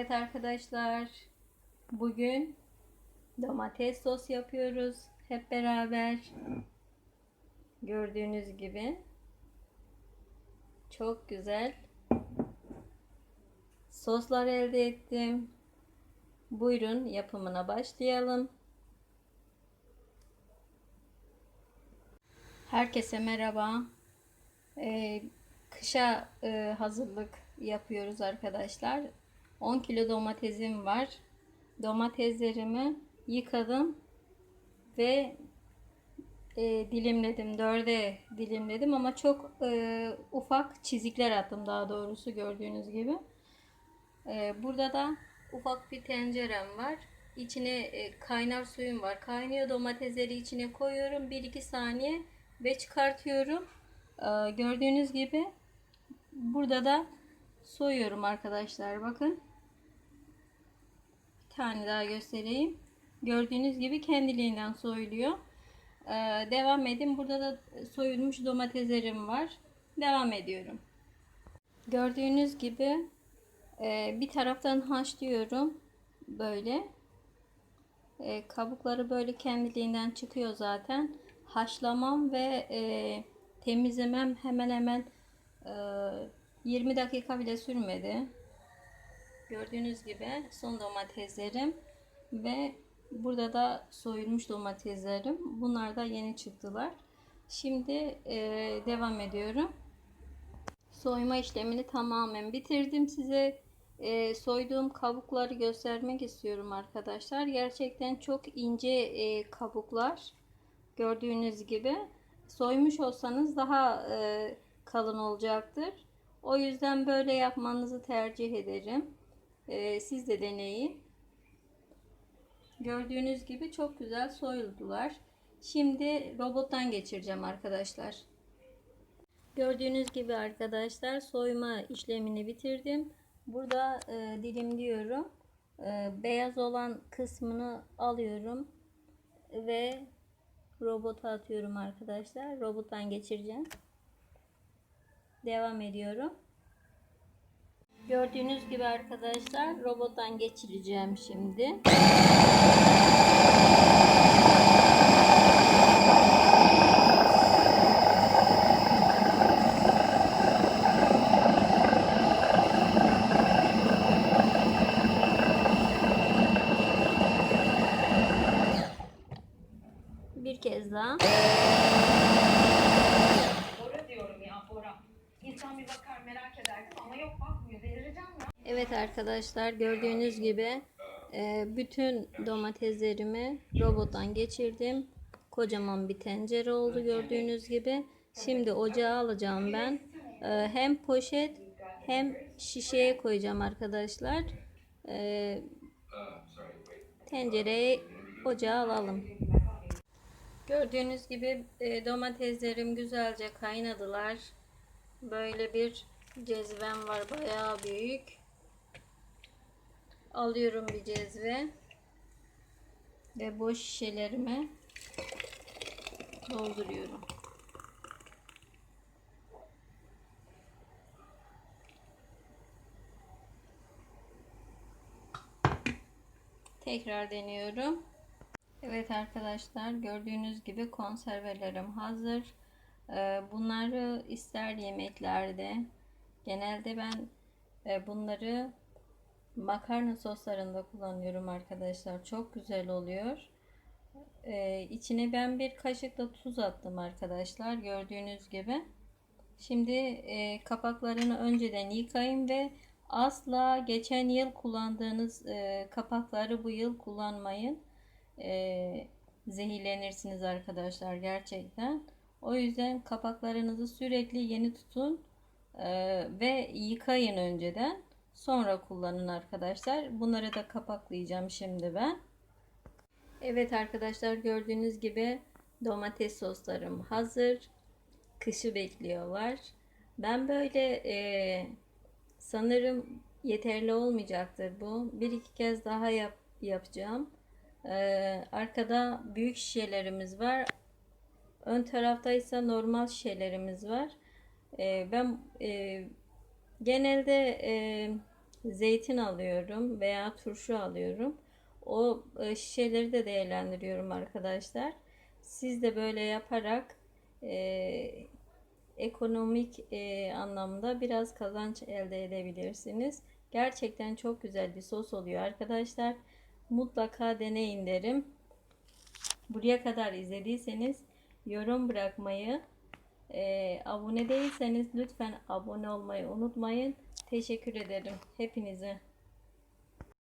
Evet arkadaşlar, bugün domates sos yapıyoruz hep beraber. Gördüğünüz gibi çok güzel soslar elde ettim. Buyurun yapımına başlayalım. Herkese merhaba. Ee, kışa e, hazırlık yapıyoruz arkadaşlar. 10 kilo domatesim var. Domateslerimi yıkadım ve e, dilimledim. Dörde dilimledim ama çok e, ufak çizikler attım daha doğrusu gördüğünüz gibi. E, burada da ufak bir tencerem var. İçine e, kaynar suyum var. Kaynıyor domatesleri içine koyuyorum. 1-2 saniye ve çıkartıyorum. E, gördüğünüz gibi burada da soyuyorum arkadaşlar. Bakın. Tane daha göstereyim. Gördüğünüz gibi kendiliğinden soyuluyor. Ee, devam edin. Burada da soyulmuş domateslerim var. Devam ediyorum. Gördüğünüz gibi e, bir taraftan haşlıyorum. Böyle. E, kabukları böyle kendiliğinden çıkıyor zaten. Haşlamam ve e, temizlemem hemen hemen e, 20 dakika bile sürmedi. Gördüğünüz gibi son domateslerim ve burada da soyulmuş domateslerim. Bunlar da yeni çıktılar. Şimdi e, devam ediyorum. Soyma işlemini tamamen bitirdim. Size e, soyduğum kabukları göstermek istiyorum arkadaşlar. Gerçekten çok ince e, kabuklar. Gördüğünüz gibi. Soymuş olsanız daha e, kalın olacaktır. O yüzden böyle yapmanızı tercih ederim. Ee, siz de deneyin. Gördüğünüz gibi çok güzel soyuldular. Şimdi robottan geçireceğim arkadaşlar. Gördüğünüz gibi arkadaşlar soyma işlemini bitirdim. Burada e, dilimliyorum. E, beyaz olan kısmını alıyorum ve robota atıyorum arkadaşlar. Robottan geçireceğim. Devam ediyorum. Gördüğünüz gibi arkadaşlar robottan geçireceğim şimdi. Bir kez daha. İnsan bir bakar merak ederdim ama yok bakmıyor. Delireceğim ya. Evet arkadaşlar gördüğünüz gibi e, bütün domateslerimi robottan geçirdim. Kocaman bir tencere oldu gördüğünüz gibi. Şimdi ocağa alacağım ben. E, Hem poşet hem şişeye koyacağım arkadaşlar. E, Tencereyi ocağa alalım. Gördüğünüz gibi domateslerim güzelce kaynadılar. Böyle bir cezvem var bayağı büyük. Alıyorum bir cezve ve boş şişelerime dolduruyorum. Tekrar deniyorum. Evet arkadaşlar gördüğünüz gibi konservelerim hazır. Ee, Bunları ister yemeklerde genelde ben e, bunları makarna soslarında kullanıyorum arkadaşlar. Çok güzel oluyor. Ee, içine ben bir kaşık da tuz attım arkadaşlar. Gördüğünüz gibi. Şimdi e, kapaklarını önceden yıkayın ve asla geçen yıl kullandığınız e, kapakları bu yıl kullanmayın. E, zehirlenirsiniz arkadaşlar gerçekten. O yüzden kapaklarınızı sürekli yeni tutun e, ve yıkayın önceden. Sonra kullanın arkadaşlar. Bunları da kapaklayacağım şimdi ben. Evet arkadaşlar gördüğünüz gibi domates soslarım hazır. Kışı bekliyorlar. Ben böyle e, sanırım yeterli olmayacaktır bu. Bir iki kez daha yap, yapacağım. E, arkada büyük şişelerimiz var. Ön tarafta ise normal şişelerimiz var. E, ben e, genelde e, zeytin alıyorum veya turşu alıyorum. O e, şişeleri de değerlendiriyorum arkadaşlar. Siz de böyle yaparak e, ekonomik e, anlamda biraz kazanç elde edebilirsiniz. Gerçekten çok güzel bir sos oluyor arkadaşlar. Mutlaka deneyin derim. Buraya kadar izlediyseniz yorum bırakmayı, e, abone değilseniz lütfen abone olmayı unutmayın. Teşekkür ederim hepinize.